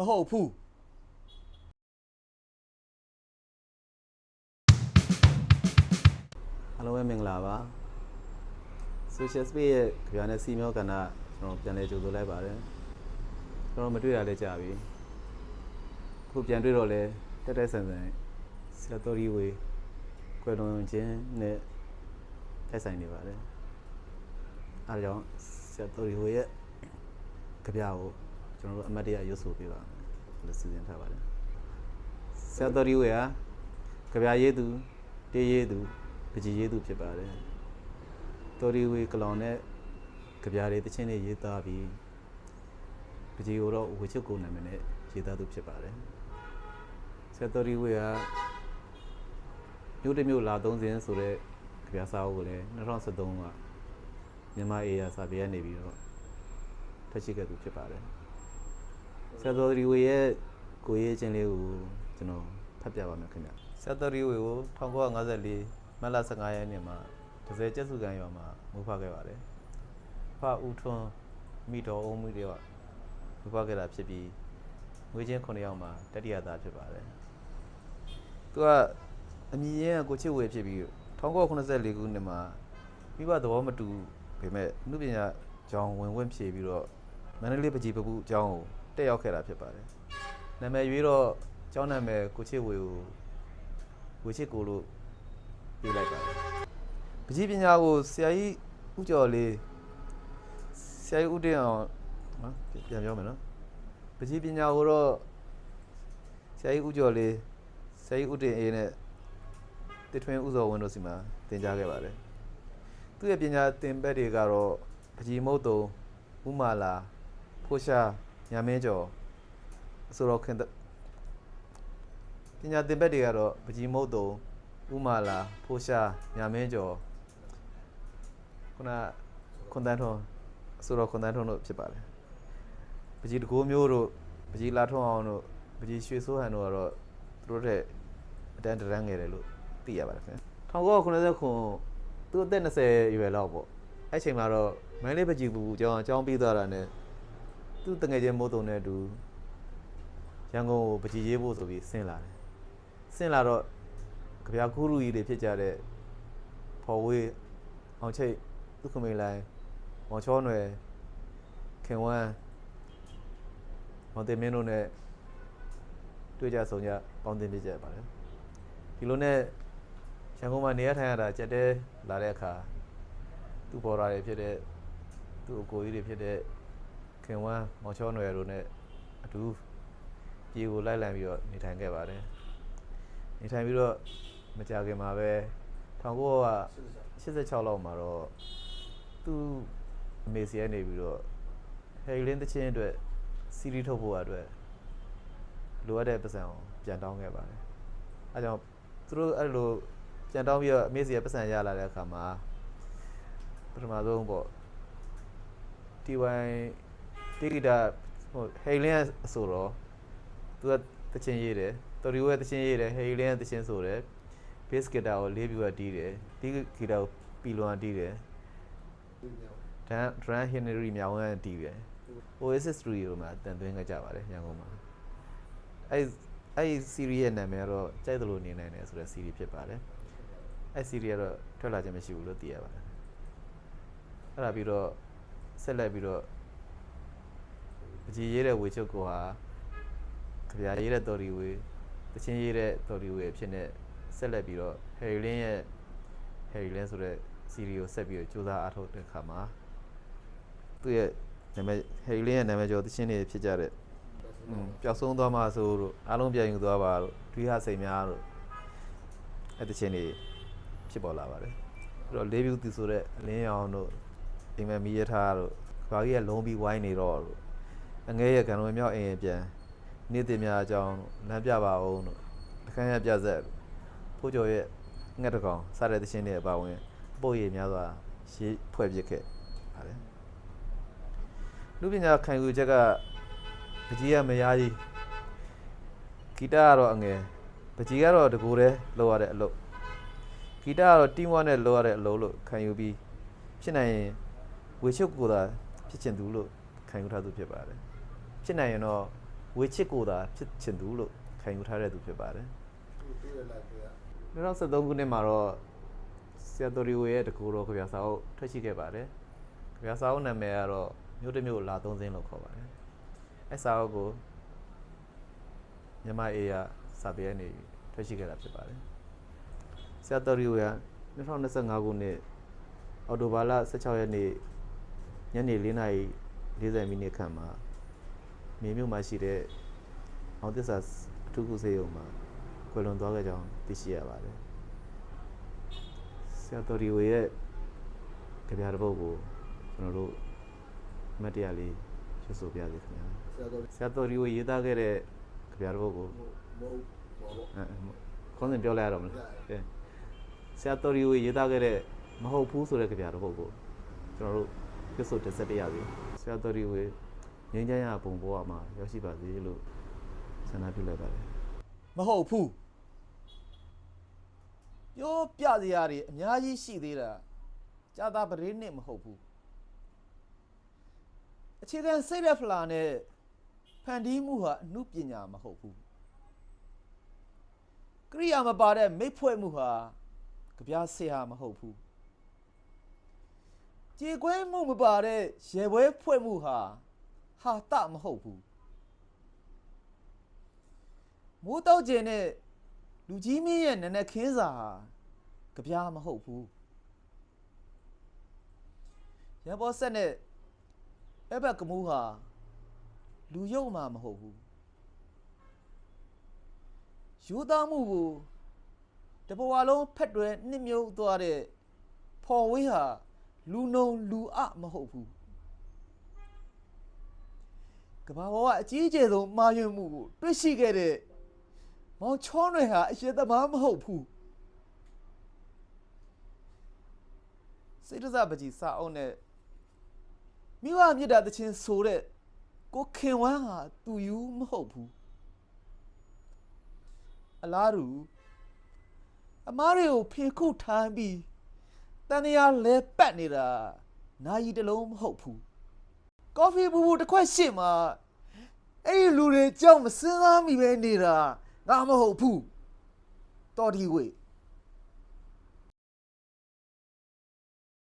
မဟုတ်ဘူးအားလုံးပဲမင်္ဂလာပါ social space ရဲ့ကြပြနဲ့စီမျောကဏ္ဍကျွန်တော်ပြန်လဲကြိုဆိုလိုက်ပါတယ်ကျွန်တော်မတွေ့ရလဲကြာပြီအခုပြန်တွေ့တော့လဲတက်တက်ဆန်ဆန်ဆရာတော်ကြီးဝေကွယ်လွန်ခြင်းနဲ့တိုက်ဆိုင်နေပါတယ်အားကြောင့်ဆရာတော်ကြီးဝေရဲ့ကြပြကို ကျွန်တော်တို့အမတ်တရရွတ်ဆိုပေးပါမယ်လို့စီစဉ်ထားပါတယ်ဆရာတော်ကြီးဝေဟာကြပြရေးသူတေးရေးသူပကြီးရေးသူဖြစ်ပါတယ်တော်ရီဝေကလောင်နဲ့ကြပြားတွေတချင်းတွေရေးသားပြီးပကြီးကိုတော့ဝေချစ်ကိုနာမည်နဲ့ရေးသားသူဖြစ်ပါတယ်ဆက်တော်ရီဝေကမြို့တစ်မြို့လာသုံးစင်းဆိုတဲ့ကြပြားစာအုပ်ကိုလည်း2013ကမြန်မာအေယာစာပေရနေပြီးတော့ဖတ်ရှိခဲ့သူဖြစ်ပါတယ် ဆက်တော်ရီဝေရဲ့ကိုရေးချင်းလေးကိုကျွန်တော်ဖတ်ပြပါမယ်ခင်ဗျဆက်တော်ရီဝေကို1954မတ်လ15ရက်နေ့မှာဒဇယ်ကျက်စုကန်ရွာမှာမူဖခဲ့ပါတယ်ဖဦးထွန်းမိတော်အုံးမိတွေကမူဖခဲ့တာဖြစ်ပြီးငွေချင်း9ယောက်မှာတတိယသားဖြစ်ပါတယ်သူကအမည်ရင်းကကိုချစ်ဝေဖြစ်ပြီး1984ခုနှစ်မှာမိဘသဘောမတူပေမဲ့အမှုပညာကျောင်းဝင်ဝင်ဖြေပြီးတော့မန္တလေးပကြီးပပူကျောင်းကို တက်ရောက်ခဲ့တာဖြစ်ပါတယ်နာမည်ရွေးတော့ကျောင်းနာမည်ကိုချစ်ဝေကိုဝေချစ်ကိုလို့ပေးလိုက်ပါတယ်ပကြီးပညာကိုဆရာကြီးဥကျော်လေးဆရာကြီးဥတင်အောင်နော်ပြန်ပြောမယ်နော်ပကြီးပညာကိုတော့ဆရာကြီးဥကျော်လေးဆရာကြီးဥတင်အေးနဲ့တထွင်းဥဇော်ဝင်းတို့စီမှာသင်ကြားခဲ့ပါတယ်သူ့ရဲ့ပညာသင်ဘက်တွေကတော့ပကြီးမုတ်တုံဥမာလာဖိုးရှာ ညာမင်းကျော်အဆိုတော်ခင်တပညာသင်ဘက်တွေကတော့ပကြီးမုတ်တုံဥမာလာဖိုးရှာညာမင်းကျော်ခုနခွန်တန်းထွန်းအဆိုတော်ခွန်တန်းထွန်းတို့ဖြစ်ပါတယ်ပကြီးတကိုးမျိုးတို့ပကြီးလာထွန်းအောင်တို့ပကြီးရွှေစိုးဟန်တို့ကတော့သူတို့တဲ့အတန်းတရန်းငယ်တယ်လို့သိရပါတယ်ခင်ဗျ1990ခုသူအသက်20ရွယ်လောက်ပေါ့အဲ့ချိန်မှာတော့မန်းလေးပကြီးဘူးကျောင်းအကျောင်းပြီးသွားတာနဲ့ သူတငယ်ချင်းမိုးတုံနဲ့အတူရန်ကုန်ကိုပကြီးရေးဖို့ဆိုပြီးဆင်းလာတယ်ဆင်းလာတော့ကြပြကူရူကြီးတွေဖြစ်ကြတဲ့ဖော်ဝေးအောင်ချိတ်ဒုက္ခမိန်လိုင်းမောင်ချောနွယ်ခင်ဝမ်းမောင်တင်မင်းတို့ ਨੇ တွေ့ကြဆုံကြပေါင်းတင်ပြကြပါတယ်ဒီလိုနဲ့ရန်ကုန်မှာနေရထိုင်ရတာကြက်တဲလာတဲ့အခါသူ့ပေါ်လာတွေဖြစ်တဲ့သူ့အကိုကြီးတွေဖြစ်တဲ့ ခင်ဝမ်းမောင်ချောနွယ်တို့ ਨੇ အတူပြေကိုလိုက်လံပြီးတော့နေထိုင်ခဲ့ပါတယ်နေထိုင်ပြီးတော့မကြခင်မှာပဲ1986လောက်မှာတော့သူ့အမေစီကနေပြီးတော့ဟယ်ရီလင်းတချင်းအတွက်စီရီထုတ်ဖို့အတွက်လိုအပ်တဲ့ပတ်စံကိုပြန်တောင်းခဲ့ပါတယ်အဲကြောင့်သူတို့အဲ့လိုပြန်တောင်းပြီးတော့အမေစီကပတ်စံရလာတဲ့အခါမှာပထမဆုံးပေါ့ TY တိဂီတာဟိုဟယ်ရီလင်းအဆိုတော့သူကတချင်းရေးတယ်တော်ရီဝဲတချင်းရေးတယ်ဟယ်ရီလင်းကတချင်းဆိုတယ်ဘေ့စ်ဂီတာကိုလေးပြူကတီးတယ်ဒီဂီတာကိုပီလွန်ကတီးတယ်ဒန်ဒရန်ဟင်နရီမြောင်ဝမ်းကတီးတယ် Oasis Studio မှာတန်သွင်းခဲ့ကြပါတယ်ရန်ကုန်မှာအဲ့အဲ့ series ရဲ့နာမည်ကတော့ကြိုက်သလိုနေနိုင်တယ်ဆိုတဲ့ series ဖြစ်ပါတယ်အဲ့ series ကတော့ထွက်လာခြင်းမရှိဘူးလို့သိရပါတယ်အဲ့ဒါပြီးတော့ဆက်လက်ပြီးတော့ အကြီးရေးတဲ့ဝေချုပ်ကိုဟာကြပြရေးတဲ့တော်ဒီဝေတချင်းရေးတဲ့တော်ဒီဝေအဖြစ်နဲ့ဆက်လက်ပြီးတော့ဟယ်ရီလင်းရဲ့ဟယ်ရီလင်းဆိုတဲ့စီရီကိုဆက်ပြီးတော့စူးစမ်းအားထုတ်တဲ့အခါမှာသူ့ရဲ့နာမည်ဟယ်ရီလင်းရဲ့နာမည်ကျော်တချင်းတွေဖြစ်ကြတဲ့อืมပျောက်ဆုံးသွားမှဆိုတို့အားလုံးပြန်ယူသွားပါတို့ဒွိဟစိန်များတို့အဲ့တချင်းတွေဖြစ်ပေါ်လာပါတယ်ပြီးတော့လေးပြူသူဆိုတဲ့အလင်းရောင်တို့အိမ်မက်မီရထားတို့ဘာကြီးကလုံးပြီးဝိုင်းနေတော့တို့ အငဲရဲ့ကံလုံးမြောက်အိမ်ပြန်နေ့တင်များအကြောင်းလမ်းပြပါအောင်တို့အခန်းရပြဆက်ဖို့ကျော်ရဲ့ငှက်တကောင်စတဲ့သရှင်တွေအပါဝင်အပုတ်ရည်များစွာရေးဖွဲ့ပြခဲ့ပါတယ်လူပညာခံယူချက်ကပကြီးကမယားကြီးဂီတကတော့အငယ်ပကြီးကတော့တကူတည်းလောက်ရတဲ့အလုပ်ဂီတကတော့ team work နဲ့လောက်ရတဲ့အလုပ်လို့ခံယူပြီးဖြစ်နိုင်ရင်ဝေချုပ်ကိုသာဖြစ်ချင်သူလို့ခံယူထားသူဖြစ်ပါတယ် ဖြစ်နိုင်ရင်တော့ဝေချစ်ကိုသာဖြစ်ချင်သူလို့ခံယူထားတဲ့သူဖြစ်ပါတယ်တွေ့ရလိုက်ပြရ2013ခုနှစ်မှာတော့ဆရာတော်ရီဝေရဲ့တကူတော်ခပြစာအုပ်ထွက်ရှိခဲ့ပါတယ်ခပြစာအုပ်နာမည်ကတော့မြို့တစ်မြို့လာသုံးစင်းလို့ခေါ်ပါတယ်အဲစာအုပ်ကိုမြန်မာအေးရစာပေကနေထွက်ရှိခဲ့တာဖြစ်ပါတယ်ဆရာတော်ရီဝေက2025ခုနှစ်အော်တိုဘာလ16ရက်နေ့ညနေ4:40မိနစ်ခန့်မှာ မြေမြို့မှာရှိတဲ့အောင်သစ္စာအထူးကုစေယုံမှာကွယ်လွန်သွားခဲ့ကြောင်းသိရှိရပါတယ်ဆရာတော်ဒီဝေရဲ့ကြပြတဲ့ပုတ်ကိုကျွန်တော်တို့အမတ်တရားလေးရွှေဆိုပြစေခင်ဗျာဆရာတော်ဆရာတော်ဒီဝေရေးသားခဲ့တဲ့ကြပြတဲ့ပုတ်ကိုမဟုတ်ဘောဘောအဲခေါင်းစဉ်ပြောလိုက်ရတော့မလားကဲဆရာတော်ဒီဝေရေးသားခဲ့တဲ့မဟုတ်ဘူးဆိုတဲ့ကြပြတဲ့ပုတ်ကိုကျွန်တော်တို့ရွှေဆိုတင်ဆက်ပြရပြီဆရာတော်ဒီဝေ ငြိမ်းချမ်းရပုံပေါ်မှာရောက်ရှိပါစေလို့ဆန္ဒပြုလိုက်ပါတယ်မဟုတ်ဘူးပြောပြစရာတွေအများကြီးရှိသေးတာကြာတာပရိနှစ်မဟုတ်ဘူးအခြေခံစိတ်ရဖလာနဲ့ဖန်တီးမှုဟာအမှုပညာမဟုတ်ဘူးကရိယာမပါတဲ့မိတ်ဖွဲ့မှုဟာကြပြားဆရာမဟုတ်ဘူးကြေကွဲမှုမပါတဲ့ရေပွဲဖွဲ့မှုဟာ ဟာတမဟုတ်ဘူးမိုးတောက်ကျင်တဲ့လူကြီးမင်းရဲ့နနက်ခင်းစာဟာကြပြားမဟုတ်ဘူးရဘောဆက်နဲ့အဲ့ဘက်ကမူးဟာလူယုံမှမဟုတ်ဘူးယူသားမှုကိုတဘဝလုံးဖက်တွယ်နှစ်မြုပ်သွားတဲ့ဖော်ဝေးဟာလူနုံလူအမဟုတ်ဘူး ကဘာဘောကအကြီးအကျယ်ဆုံးမှားယွင်းမှုကိုတွေ့ရှိခဲ့တဲ့မောင်ချောနယ်ဟာအရင်သမားမဟုတ်ဘူးစိတ်ဒဇပကြီးစာအုပ်နဲ့မိဘမြစ်တာတချင်းဆိုတဲ့ကိုခင်ဝမ်းဟာသူယူမဟုတ်ဘူးအလားတူအမားတွေကိုဖေခုထားပြီးတန်တရားလဲပတ်နေတာနာယီတစ်လုံးမဟုတ်ဘူး ကော်ဖီဘူဘူတစ်ခွက်ရှင့်မှာအဲ့ဒီလူတွေကြောက်မစင်းသားမိပဲနေတာငါမဟုတ်ဘူးတော်ဒီဝေ